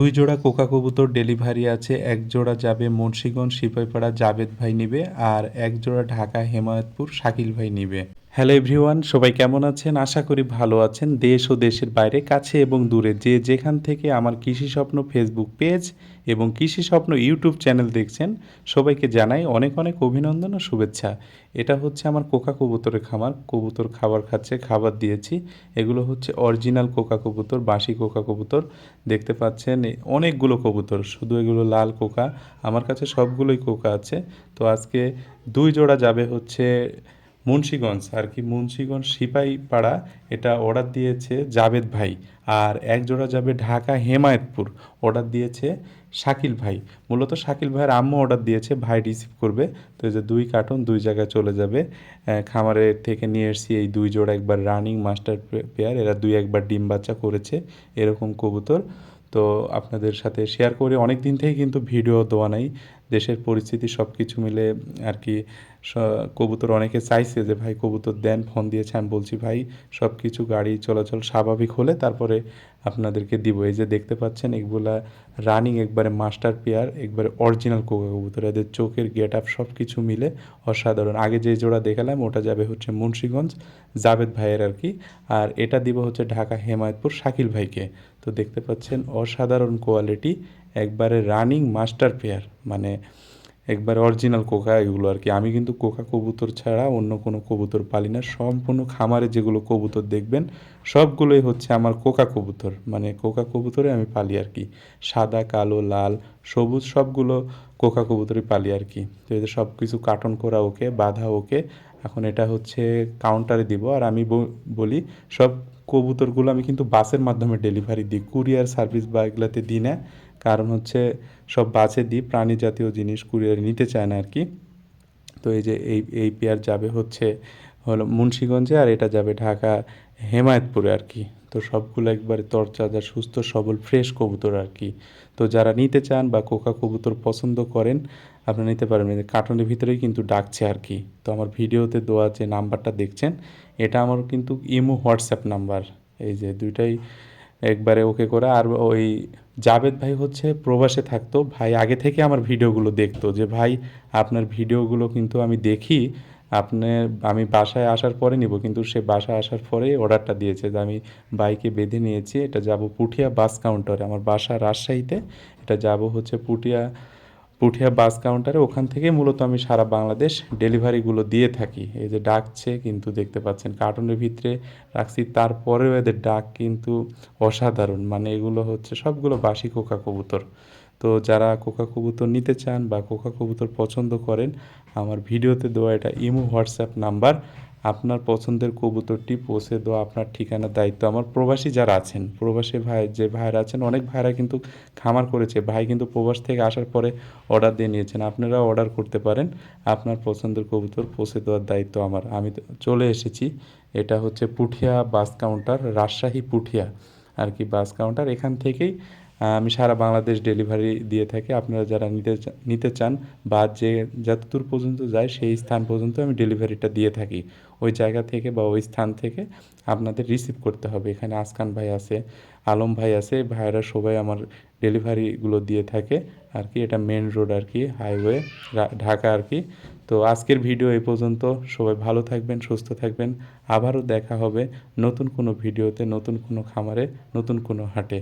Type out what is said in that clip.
দুই জোড়া কোকা কবুতর ডেলিভারি আছে, এক জোড়া যাবে মুন্সীগঞ্জ, সিপাইপাড়া, জাবেদ ভাই নিবে, আর এক জোড়া ঢাকা, হেমায়তপুর, শাকিল ভাই নিবে। হ্যালো এভরিওয়ান, সবাই কেমন আছেন? আশা করি ভালো আছেন। দেশ ও দেশের বাইরে, কাছে এবং দূরে যে যেখান থেকে আমার কৃষি স্বপ্ন ফেসবুক পেজ এবং কৃষি স্বপ্ন ইউটিউব চ্যানেল দেখছেন, সবাইকে জানাই অনেক অনেক অভিনন্দন ও শুভেচ্ছা। এটা হচ্ছে আমার কোকা কবুতরের খামার। কবুতর খাবার খাচ্ছে, খাবার দিয়েছি। এগুলো হচ্ছে অরিজিনাল কোকা কবুতর, বাসি কোকা কবুতর। দেখতে পাচ্ছেন অনেকগুলো কবুতর। শুধু এগুলো লাল কোকা, আমার কাছে সবগুলোই কোকা আছে। তো আজকে দুই জোড়া যাবে হচ্ছে মুন্সীগঞ্জ, আর কি মুন্সীগঞ্জ সিপাই পাড়া এটা অর্ডার দিয়েছে জাবেদ ভাই। আর এক জোড়া যাবে ঢাকা হেমায়তপুর, অর্ডার দিয়েছে শাকিল ভাই। মূলত শাকিল ভাইয়ের আম্মু অর্ডার দিয়েছে, ভাই রিসিভ করবে। তো এই যে দুই কার্টন দুই জায়গায় চলে যাবে। খামারের থেকে নিয়ে এসেছি এই দুই জোড়া, একবার রানিং মাস্টার পেয়ার এরা দুই একবার ডিম বাচ্চা করেছে, এরকম কবুতর। তো আপনাদের সাথে শেয়ার করে অনেক দিন থেকে কিন্তু ভিডিও দেওয়া নাই। দেশের পরিস্থিতি সব কিছু মিলে আর কি কবুতর অনেকে চাইছে যে, ভাই, কবুতর দেন, ফোন দিয়েছে, আমি বলছি, ভাই সব কিছু গাড়ি চলাচল স্বাভাবিক হলে তারপরে আপনাদেরকে দিব। এই যে দেখতে পাচ্ছেন, এগুলা রানিং একবারে মাস্টার পেয়ার একবারে অরিজিনাল কোকা কবুতর। এদের চোখের গেট আপ সব কিছু মিলে অসাধারণ। আগে যে জোড়া দেখালাম, ওটা যাবে হচ্ছে মুন্সীগঞ্জ জাবেদ ভাইয়ের আর কি। আর এটা দিব হচ্ছে ঢাকা হেমায়তপুর শাকিল ভাইকে। তো দেখতে পাচ্ছেন, অসাধারণ কোয়ালিটি একবারে রানিং মাস্টার পেয়ার মানে একবার অরিজিনাল কোকা এগুলো আর কি। আমি কিন্তু কোকা কবুতর ছাড়া অন্য কোনো কবুতর পালি না। সম্পূর্ণ খামারে যেগুলো কবুতর দেখবেন, সবগুলোই হচ্ছে আমার কোকা কবুতর। মানে কোকা কবুতরে আমি পালি আর কি। সাদা, কালো, লাল, সবুজ সবগুলো কোকা কবুতরই পালি আর কি। তো এদের সব কিছু কার্টন করা ওকে, বাঁধা ওকে। এখন এটা হচ্ছে কাউন্টারে দিব। আর আমি বলি, সব কবুতরগুলো আমি কিন্তু বাসের মাধ্যমে ডেলিভারি দিই। কুরিয়ার সার্ভিস বা এগুলাতে দিই না। কারণ হচ্ছে সব বাসে দিই প্রাণী জাতীয় জিনিস কুরিয়ার নিতে চায় না আর কি। তো এই যে এই এই পেয়ার যাবে হচ্ছে, হলো মুন্সীগঞ্জে আর এটা যাবে ঢাকা, হেমায়তপুরে আর কি। তো সবগুলো একবারে তরচাজা সুস্থ, সবল ফ্রেশ কবুতর আর কি। তো যারা নিতে চান বা কোকা কবুতর পছন্দ করেন, আপনারা নিতে পারেন। এই কার্টনের ভিতরেই কিন্তু ডাকছে আর কি। তো আমার ভিডিওতে দেওয়া যে নাম্বারটা দেখছেন, এটা আমার কিন্তু ইমো, হোয়াটসঅ্যাপ নাম্বার। এই যে দুইটাই একবারে ওকে করে। আর ওই জাবেদ ভাই হচ্ছে প্রবাসে থাকতো। ভাই আগে থেকে আমার ভিডিওগুলো দেখতো যে, ভাই, আপনার ভিডিওগুলো কিন্তু আমি দেখি। আপনার আমি বাসায় আসার পরে নিব। কিন্তু সে বাসায় আসার পরে অর্ডারটা দিয়েছে যে, আমি বাইকে বেঁধে নিয়েছি। এটা যাব পুঠিয়া বাস কাউন্টারে। আমার বাসা রাজশাহীতে। এটা যাব হচ্ছে পুঠিয়া পুঠিয়া বাস কাউন্টারে ওখান থেকে মূলত আমি সারা বাংলাদেশ ডেলিভারিগুলো দিয়ে থাকি। এই যে ডাকছে কিন্তু দেখতে পাচ্ছেন, কার্টুনের ভিতরে রাখছি, তারপরেও এদের ডাক কিন্তু অসাধারণ। মানে এগুলো হচ্ছে সবগুলো বাসি কোকা কবুতর। তো যারা কোকা কবুতর নিতে চান বা কোকা কবুতর পছন্দ করেন, আমার ভিডিওতে দেওয়া এটা ইমো, হোয়াটসঅ্যাপ নাম্বার। আপনার পছন্দের কবুতরটি পৌঁছে দেওয়া আপনার ঠিকানার দায়িত্ব। আমার প্রবাসী যারা আছেন, প্রবাসী ভাই, যে ভাইরা আছেন, অনেক ভাইরা কিন্তু খামার করেছে। ভাই কিন্তু প্রবাস থেকে আসার পরে অর্ডার দিয়ে নিয়েছেন। আপনারা অর্ডার করতে পারেন। আপনার পছন্দের কবুতর পৌঁছে দেওয়ার দায়িত্ব আমার। আমি চলে এসেছি। এটা হচ্ছে পুঠিয়া বাস কাউন্টার রাজশাহী পুঠিয়া। আর কি বাস কাউন্টার এখান থেকেই আমি সারা বাংলাদেশ ডেলিভারি দিয়ে থাকি। আপনারা যারা নিতে নিতে চান বা যে যতদূর পর্যন্ত যায় সেই স্থান পর্যন্ত আমি ডেলিভারিটা দিয়ে থাকি। ওই জায়গা থেকে বা ওই স্থান থেকে আপনাদের রিসিভ করতে হবে। এখানে আসকান ভাই আছে, আলম ভাই আছে, ভাইয়েরা সবাই আমার ডেলিভারিগুলো দিয়ে থাকে আর কি এটা মেন রোড আর কি হাইওয়ে ঢাকা আর কি তো আজকের ভিডিও এই পর্যন্ত। সবাই ভালো থাকবেন, সুস্থ থাকবেন। আবারও দেখা হবে নতুন কোনো ভিডিওতে নতুন কোনো খামারে, নতুন কোনো হাটে।